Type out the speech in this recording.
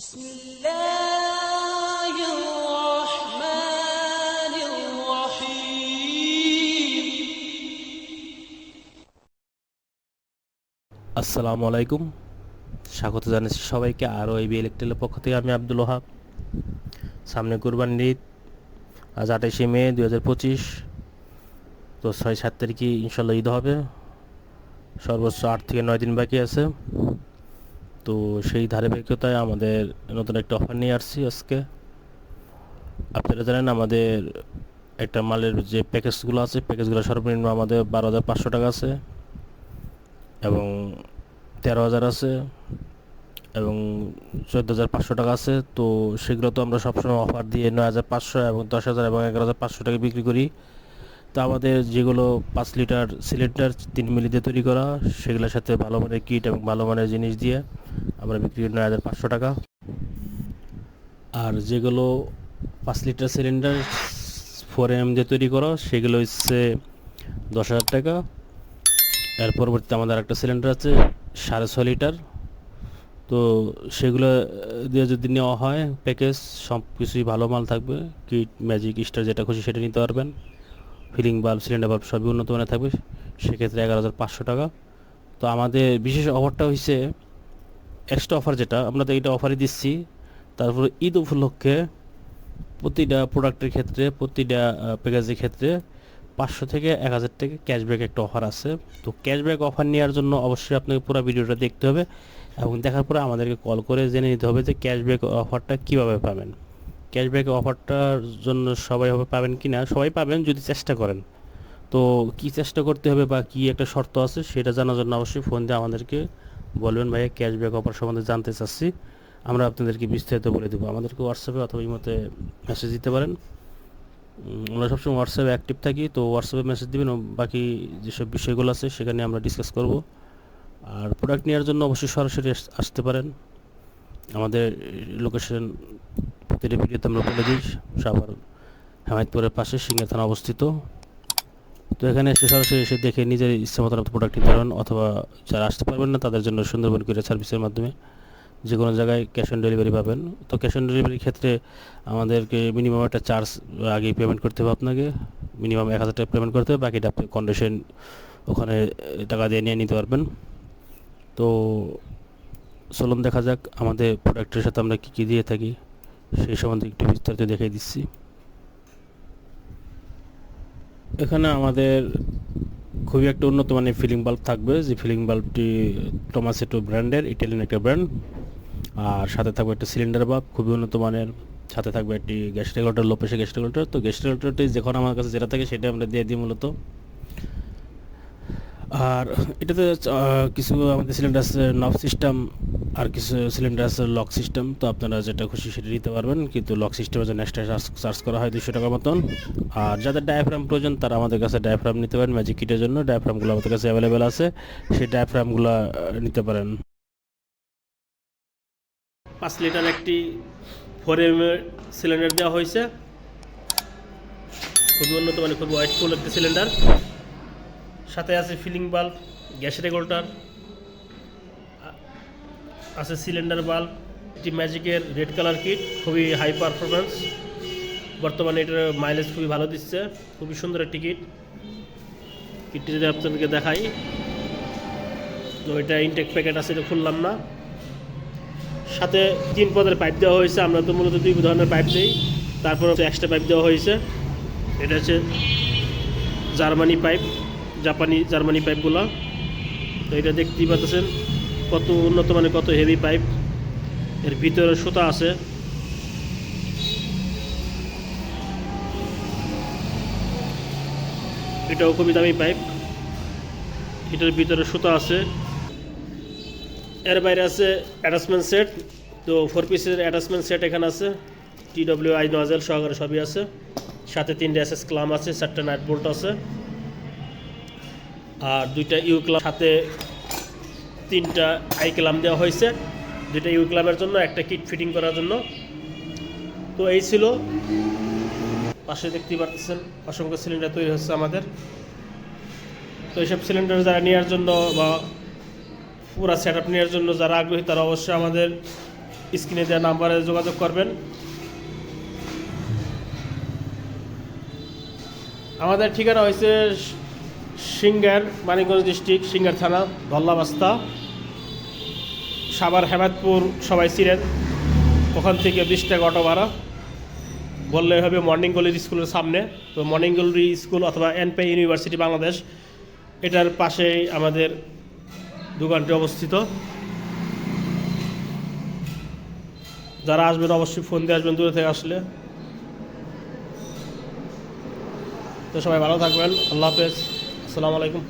بسم الله الرحمن الرحيم আসসালামু আলাইকুম স্বাগত জানাচ্ছি সবাইকে আরও এই ইলেকট্রিকের পক্ষ থেকে আমি আব্দুল ওহাব সামনে কুরবান ঈদ আজ আঠাশে মে দু হাজার পঁচিশ তো ছয় সাত তারিখে ইনশাল্লাহ ঈদ হবে সর্বোচ্চ আট থেকে নয় দিন বাকি আছে তো সেই ধারাবাহিকতায় আমাদের নতুন একটা অফার নিয়ে আসছি আজকে। আপনারা জানেন আমাদের একটা মালের যে প্যাকেজগুলো আছে, প্যাকেজগুলো সর্বনিম্ন আমাদের বারো হাজার পাঁচশো টাকা আছে এবং তেরো হাজার আছে এবং চোদ্দ হাজার পাঁচশো টাকা আছে। তো সেগুলো তো আমরা সবসময় অফার দিয়ে নয় হাজার পাঁচশো এবং দশ হাজার এবং এগারো হাজার পাঁচশো টাকা বিক্রি করি। তো আমাদের যেগুলো পাঁচ লিটার সিলিন্ডার তিন মিলি দিয়ে তৈরি করা, সেগুলোর সাথে ভালো মানের কিট এবং ভালো মানের জিনিস দিয়ে আমরা বিক্রি করি নয় হাজার পাঁচশো টাকা। আর যেগুলো পাঁচ লিটার সিলিন্ডার ফোর এম দিয়ে তৈরি করা, সেগুলো হচ্ছে দশ হাজার টাকা। এর পরবর্তীতে আমাদের একটা সিলিন্ডার আছে, সাড়ে ছয় লিটার। তো সেগুলো দিয়ে যদি নেওয়া হয় প্যাকেজ সব কিছুই ভালো মাল থাকবে। কিট ম্যাজিক স্টার যেটা খুশি সেটা নিতে পারবেন। ফিলিং বাল্ব সিলিন্ডার বাল্ব সবই উন্নত মানের থাকবে। সেক্ষেত্রে এগারো হাজার পাঁচশো টাকা। তো আমাদের বিশেষ অফারটা হচ্ছে এক্সট্রা অফার যেটা, আমরা তো এইটা অফারই দিচ্ছি। তারপরে ঈদ উপলক্ষে প্রতিটা প্রোডাক্টের ক্ষেত্রে, প্রতিটা প্যাকেজের ক্ষেত্রে পাঁচশো থেকে এক হাজার টাকা ক্যাশব্যাক একটা অফার আছে। তো ক্যাশব্যাক অফার নেওয়ার জন্য অবশ্যই আপনাকে পুরো ভিডিওটা দেখতে হবে এবং দেখার পরে আমাদেরকে কল করে জেনে নিতে হবে যে ক্যাশব্যাক অফারটা কীভাবে পাবেন। ক্যাশব্যাক অফারটার জন্য সবাই হবে পাবেন কি না সবাই পাবেন যদি চেষ্টা করেন। তো কি চেষ্টা করতে হবে বা কি একটা শর্ত আছে সেটা জানার জন্য অবশ্যই ফোন দিয়ে আমাদেরকে বলবেন, ভাইয়া ক্যাশব্যাক অফার সম্বন্ধে জানতে চাচ্ছি। আমরা আপনাদেরকে বিস্তারিত বলে দেবো। আমাদেরকে হোয়াটসঅ্যাপে অথবা ইমোতে মেসেজ দিতে পারেন। আমরা সবসময় হোয়াটসঅ্যাপে অ্যাক্টিভ থাকি, তো হোয়াটসঅ্যাপে মেসেজ দিবেন। বাকি যেসব বিষয়গুলো আছে, সেখানে আমরা ডিসকাস করব। আর প্রোডাক্ট নেওয়ার জন্য অবশ্যই সরাসরি আসতে পারেন। আমাদের লোকেশন প্রতিটি ভিডিওতে আমরা বলে দিই। সাভার হেমায়তপুরের পাশে সিঙ্গা থানা অবস্থিত। তো এখানে এসে সরাসরি এসে দেখে নিজের ইচ্ছা মতো প্রোডাক্ট নিতে পারবেন অথবা যারা আসতে পারবেন না, তাদের জন্য সুন্দরবন কুরিয়ার সার্ভিসের মাধ্যমে যে কোনো জায়গায় ক্যাশ অন ডেলিভারি পাবেন। তো ক্যাশ অন ডেলিভারির ক্ষেত্রে আমাদেরকে মিনিমাম একটা চার্জ আগেই পেমেন্ট করতে হবে আপনাকে। মিনিমাম এক হাজার টাকা পেমেন্ট করতে হবে, বাকিটা আপনি কন্ডিশন ওখানে টাকা দিয়ে নিয়ে নিতে পারবেন। তো চলুন দেখা যাক আমাদের প্রোডাক্টের সাথে আমরা কী কী দিয়ে থাকি, সেই সম্বন্ধে একটু বিস্তারিত দেখিয়ে দিচ্ছি। এখানে আমাদের খুবই একটা উন্নত মানের ফিলিং বাল্ব থাকবে। যে ফিলিং বাল্বটি টমাসেটো ব্র্যান্ডের ইটালিয়ান একটা ব্র্যান্ড। আর সাথে থাকবে একটা সিলিন্ডার বাল্ব, খুবই উন্নত মানের। সাথে থাকবে একটি gas regulator, low pressure gas regulator. তো গ্যাস রেগুলেটরটি যখন আমার কাছে যেটা থাকে সেটা আমরা দিয়ে দিই মূলত। আর এটাতে কিছু আমাদের সিলিন্ডার নব সিস্টেম আর কিছু সিলিন্ডার আছে লক সিস্টেম তো আপনারা যেটা খুশি সেটা নিতে পারবেন। কিন্তু লক সিস্টেমের জন্য এক্সট্রা চার্জ করা হয় দুশো টাকার মতন। আর যাদের ডায়াফ্রাম প্রয়োজন, তারা আমাদের কাছে ডায়াফ্রাম নিতে পারেন ম্যাজিক কিটের জন্য। ডায়াফ্রামগুলো আমাদের কাছে অ্যাভেলেবেল আছে। সেই ডায়াফ্রামগুলো নিতে পারেন। পাঁচ লিটার একটি ফোর এম সিলিন্ডার দেওয়া হয়েছে। খুবই উন্নত মানে খুবই ওয়াইটফুল একটি সিলিন্ডার সাথে আছে ফিলিং বাল্ব গ্যাস রেগুলেটর আছে সিলিন্ডার বাল্ব, এটি ম্যাজিকের রেড কালার কিট, খুবই হাই পারফরমেন্স বর্তমানে এটার মাইলেজ খুবই ভালো দিচ্ছে, খুবই সুন্দর একটি কিট। কিটটি যদি আপনাদেরকে দেখাই, তো এটা ইনটেক প্যাকেট আছে, এটা খুললাম না। সাথে তিন পদের পাইপ দেওয়া হয়েছে, আমরা তো মূলত দুই ধরনের পাইপ দিই। তারপর এক্সট্রা পাইপ দেওয়া হয়েছে। এটা হচ্ছে জার্মানি পাইপ জাপানি জার্মানি পাইপগুলো তো এটা দেখতেই পাচ্ছেন কত উন্নত মানে কত হেভি পাইপ এর ভিতরে সুতা আছে। এটাও খুবই দামি পাইপ এটার ভিতরে সুতা আছে। এর বাইরে আছে অ্যাটাচমেন্ট সেট তো ফোর পিসের অ্যাটাচমেন্ট সেট এখানে আছে। টি ডব্লিউ আই নজেল সহকারে সবই আছে। সাথে তিনটে এস এস ক্লাম আছে, চারটে নাইট বোল্ট আছে। আর দুইটা ইউ ক্লাম সাথে তিনটা আই ক্লাম দেওয়া হয়েছে। দুইটা ইউ ক্লামের জন্য, একটা কিট ফিটিং করার জন্য। তো এই ছিল। পাশে দেখতেই পারতেছেন, অসংখ্য সিলিন্ডার তৈরি হচ্ছে আমাদের। তো এইসব সিলিন্ডার যারা নেওয়ার জন্য বা পুরা সেট আপ নেওয়ার জন্য যারা আগ্রহী, তারা অবশ্যই আমাদের স্ক্রিনে দেওয়া নাম্বারে যোগাযোগ করবেন। আমাদের ঠিকানা হয়েছে সিঙ্গার, মানিকগঞ্জ ডিস্ট্রিক্ট, সিঙ্গার থানা ধল্লাবাস্তা সাভার হেমাদপুর সবাই ছিলেন ওখান থেকে বিশ টাকা অটো ভাড়া বললে হবে মর্নিং কলেজ স্কুলের সামনে। তো মর্নিং কলেজ স্কুল অথবা এনপে ইউনিভার্সিটি বাংলাদেশ, এটার পাশেই আমাদের দোকানটি অবস্থিত। যারা আসবেন অবশ্যই ফোন দিয়ে আসবেন, দূরে থেকে আসলে। তো সবাই ভালো থাকবেন। আল্লাহ হাফেজ। আসসালামু আলাইকুম।